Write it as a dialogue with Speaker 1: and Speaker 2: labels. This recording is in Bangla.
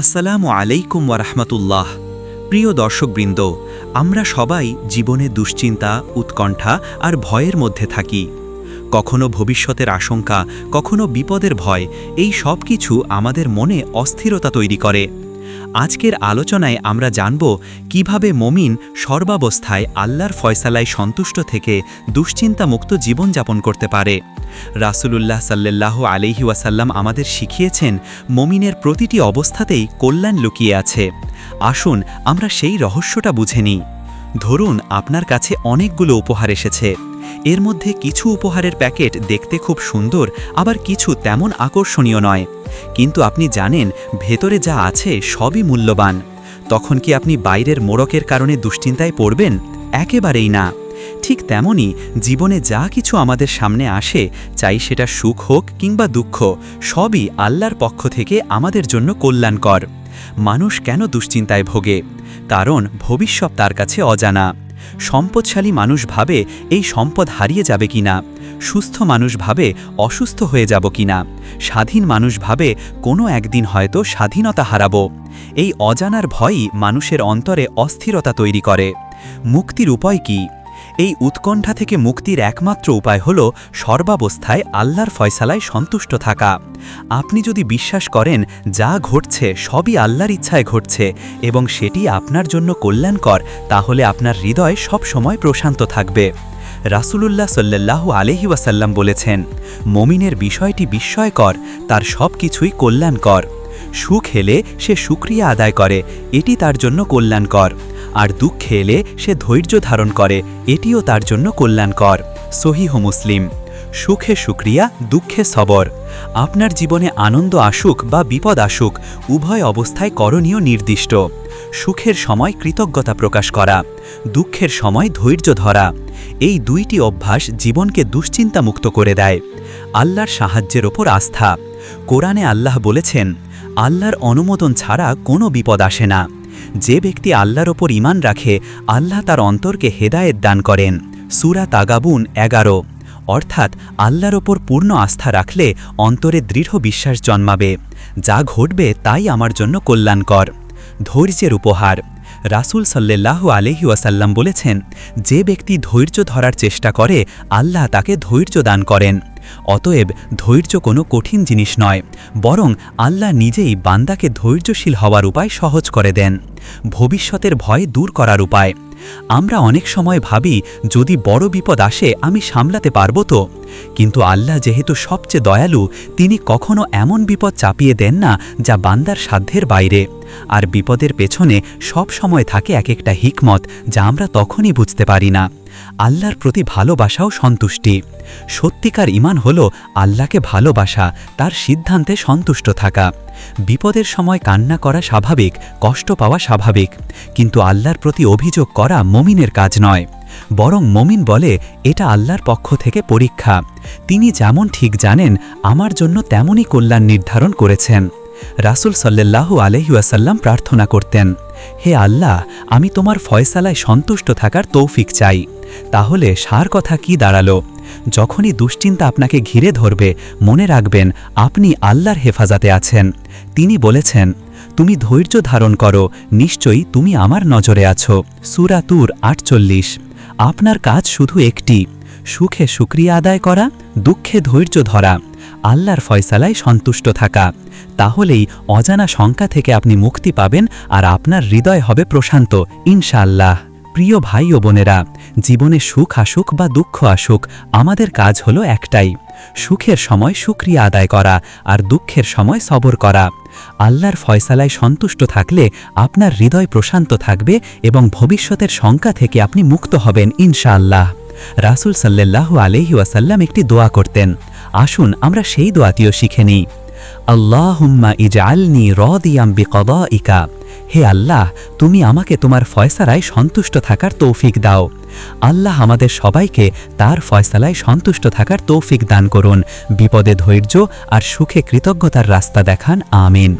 Speaker 1: আসসালামু আলাইকুম ওয়ারহমতুল্লাহ প্রিয় দর্শকবৃন্দ, আমরা সবাই জীবনে দুশ্চিন্তা, উৎকণ্ঠা আর ভয়ের মধ্যে থাকি। কখনো ভবিষ্যতের আশঙ্কা, কখনো বিপদের ভয়, এই সব কিছু আমাদের মনে অস্থিরতা তৈরি করে। আজকের আলোচনায় আমরা জানব কীভাবে মমিন সর্বাবস্থায় আল্লাহর ফয়সালায় সন্তুষ্ট থেকে দুশ্চিন্তামুক্ত জীবনযাপন করতে পারে। রাসুলুল্লাহ সাল্লাহ আলহি ওয়াসাল্লাম আমাদের শিখিয়েছেন, মমিনের প্রতিটি অবস্থাতেই কল্যাণ লুকিয়ে আছে। আসুন আমরা সেই রহস্যটা বুঝে নিই। ধরুন, আপনার কাছে অনেকগুলো উপহার এসেছে। এর মধ্যে কিছু উপহারের প্যাকেট দেখতে খুব সুন্দর, আবার কিছু তেমন আকর্ষণীয় নয়। কিন্তু আপনি জানেন, ভেতরে যা আছে সবই মূল্যবান। তখন কি আপনি বাইরের মোড়কের কারণে দুশ্চিন্তায় পড়বেন? একেবারেই না। ঠিক তেমনই, জীবনে যা কিছু আমাদের সামনে আসে, চাই সেটা সুখ হোক কিংবা দুঃখ, সবই আল্লাহর পক্ষ থেকে আমাদের জন্য কল্যাণকর। মানুষ কেন দুশ্চিন্তায় ভোগে? কারণ ভবিষ্যৎ তার কাছে অজানা। সম্পদশালী মানুষ ভাবে এই সম্পদ হারিয়ে যাবে কিনা? সুস্থ মানুষ ভাবে অসুস্থ হয়ে যাব কিনা? স্বাধীন মানুষ ভাবে কোনো একদিন হয়তো স্বাধীনতা হারাবো। এই অজানার ভয়ই মানুষের অন্তরে অস্থিরতা তৈরি করে। মুক্তির উপায় কী? এই উৎকণ্ঠা থেকে মুক্তির একমাত্র উপায় হল সর্বাবস্থায় আল্লাহর ফয়সালায় সন্তুষ্ট থাকা। আপনি যদি বিশ্বাস করেন, যা ঘটছে সবই আল্লাহর ইচ্ছায় ঘটছে এবং সেটি আপনার জন্য কল্যাণকর, তাহলে আপনার হৃদয় সব সময় প্রশান্ত থাকবে। রাসুলুল্লাহ সাল্লাহ আলহি ওয়াসাল্লাম বলেছেন, মমিনের বিষয়টি বিস্ময়কর, তার সব কিছুই কল্যাণকর। সুখ এলে সে সুক্রিয়া আদায় করে, এটি তার জন্য কল্যাণকর। আর দুঃখে এলে সে ধৈর্য ধারণ করে, এটিও তার জন্য কল্যাণকর। সহিহ মুসলিম। সুখে সুক্রিয়া, দুঃখে সবর। আপনার জীবনে আনন্দ আসুক বা বিপদ আসুক, উভয় অবস্থায় করণীয় নির্দিষ্ট। সুখের সময় কৃতজ্ঞতা প্রকাশ করা, দুঃখের সময় ধৈর্য ধরা। এই দুইটি অভ্যাস জীবনকে দুশ্চিন্তামুক্ত করে দেয়। আল্লাহর সাহায্যের ওপর আস্থা। কোরআনে আল্লাহ বলেছেন, আল্লাহর অনুমোদন ছাড়া কোনো বিপদ আসে না। যে ব্যক্তি আল্লাহর ওপর ইমান রাখে, আল্লাহ তার অন্তরকে হেদায়েত দান করেন। সুরা তাগাবুন এগারো। অর্থাৎ আল্লাহর ওপর পূর্ণ আস্থা রাখলে অন্তরে দৃঢ় বিশ্বাস জন্মাবে। যা ঘটবে তাই আমার জন্য কল্যাণকর। ধৈর্যের উপহার। রাসুল সাল্লাহ আলহি ওয়াসাল্লাম বলেছেন, যে ব্যক্তি ধৈর্য ধরার চেষ্টা করে, আল্লাহ তাকে ধৈর্য দান করেন। অতএব ধৈর্য কোনো কঠিন জিনিস নয়, বরং আল্লাহ নিজেই বান্দাকে ধৈর্যশীল হওয়ার উপায় সহজ করে দেন, ভবিষ্যতের ভয় দূর করার উপায়। আমরা অনেক সময় ভাবি, যদি বড় বিপদ আসে আমি সামলাতে পারব তো? কিন্তু আল্লাহ যেহেতু সবচেয়ে দয়ালু, তিনি কখনো এমন বিপদ চাপিয়ে দেন না যা বান্দার সাধ্যের বাইরে। আর বিপদের পেছনে সব সময় থাকে এক একটা হিকমত যা আমরা তখনই বুঝতে পারি না। আল্লাহর প্রতি ভালোবাসাও সন্তুষ্টি। সত্যিকার ইমান হল আল্লাহকে ভালোবাসা, তার সিদ্ধান্তে সন্তুষ্ট থাকা। বিপদের সময় কান্না করা স্বাভাবিক, কষ্ট পাওয়া স্বাভাবিক। কিন্তু আল্লাহর প্রতি অভিযোগ করা মমিনের কাজ নয়। বরং মমিন বলে, এটা আল্লাহর পক্ষ থেকে পরীক্ষা। তিনি যেমন ঠিক জানেন, আমার জন্য তেমনই কল্যাণ নির্ধারণ করেছেন। রাসুল সাল্লাল্লাহু আলহিউসাল্লাম প্রার্থনা করতেন, হে আল্লাহ, আমি তোমার ফয়সালায় সন্তুষ্ট থাকার তৌফিক চাই। তাহলে সার কথা কি দাঁড়াল? যখনই দুশ্চিন্তা আপনাকে ঘিরে ধরবে, মনে রাখবেন আপনি আল্লাহর হেফাজতে আছেন। তিনি বলেছেন, তুমি ধৈর্য ধারণ করো, নিশ্চয়ই তুমি আমার নজরে আছো। সুরাতুর আটচল্লিশ। আপনার কাজ শুধু একটি সুখে সুক্রিয়া আদায় করা, দুঃখে ধৈর্য ধরা, আল্লাহর ফয়সালায় সন্তুষ্ট থাকা। তাহলেই অজানা শঙ্কা থেকে আপনি মুক্তি পাবেন আর আপনার হৃদয় হবে প্রশান্ত। ইনশাআল্লাহ। প্রিয় ভাই ও বোনেরা, জীবনে সুখ আসুক বা দুঃখ আসুক, আমাদের কাজ হলো একটাই। সুখের সময় সুক্রিয়া আদায় করা আর দুঃখের সময় সবর করা। আল্লাহর ফয়সালায় সন্তুষ্ট থাকলে আপনার হৃদয় প্রশান্ত থাকবে এবং ভবিষ্যতের শঙ্কা থেকে আপনি মুক্ত হবেন, ইনশাআল্লাহ। রাসুল সাল্লাহ আলহি ওয়াসাল্লাম একটি দোয়া করতেন। আসুন, আমরা সেই দোয়াটিও শিখে নিই। আল্লাহুম্মা ইজআলনি রাদিয়াম বিকদাইকা। হে আল্লাহ, তুমি আমাকে তোমার ফয়সালায় সন্তুষ্ট থাকার তৌফিক দাও। আল্লাহ আমাদের সবাইকে তার ফয়সালায় সন্তুষ্ট থাকার তৌফিক দান করুন। বিপদে ধৈর্য আর সুখে কৃতজ্ঞতার রাস্তা দেখান, আমিন।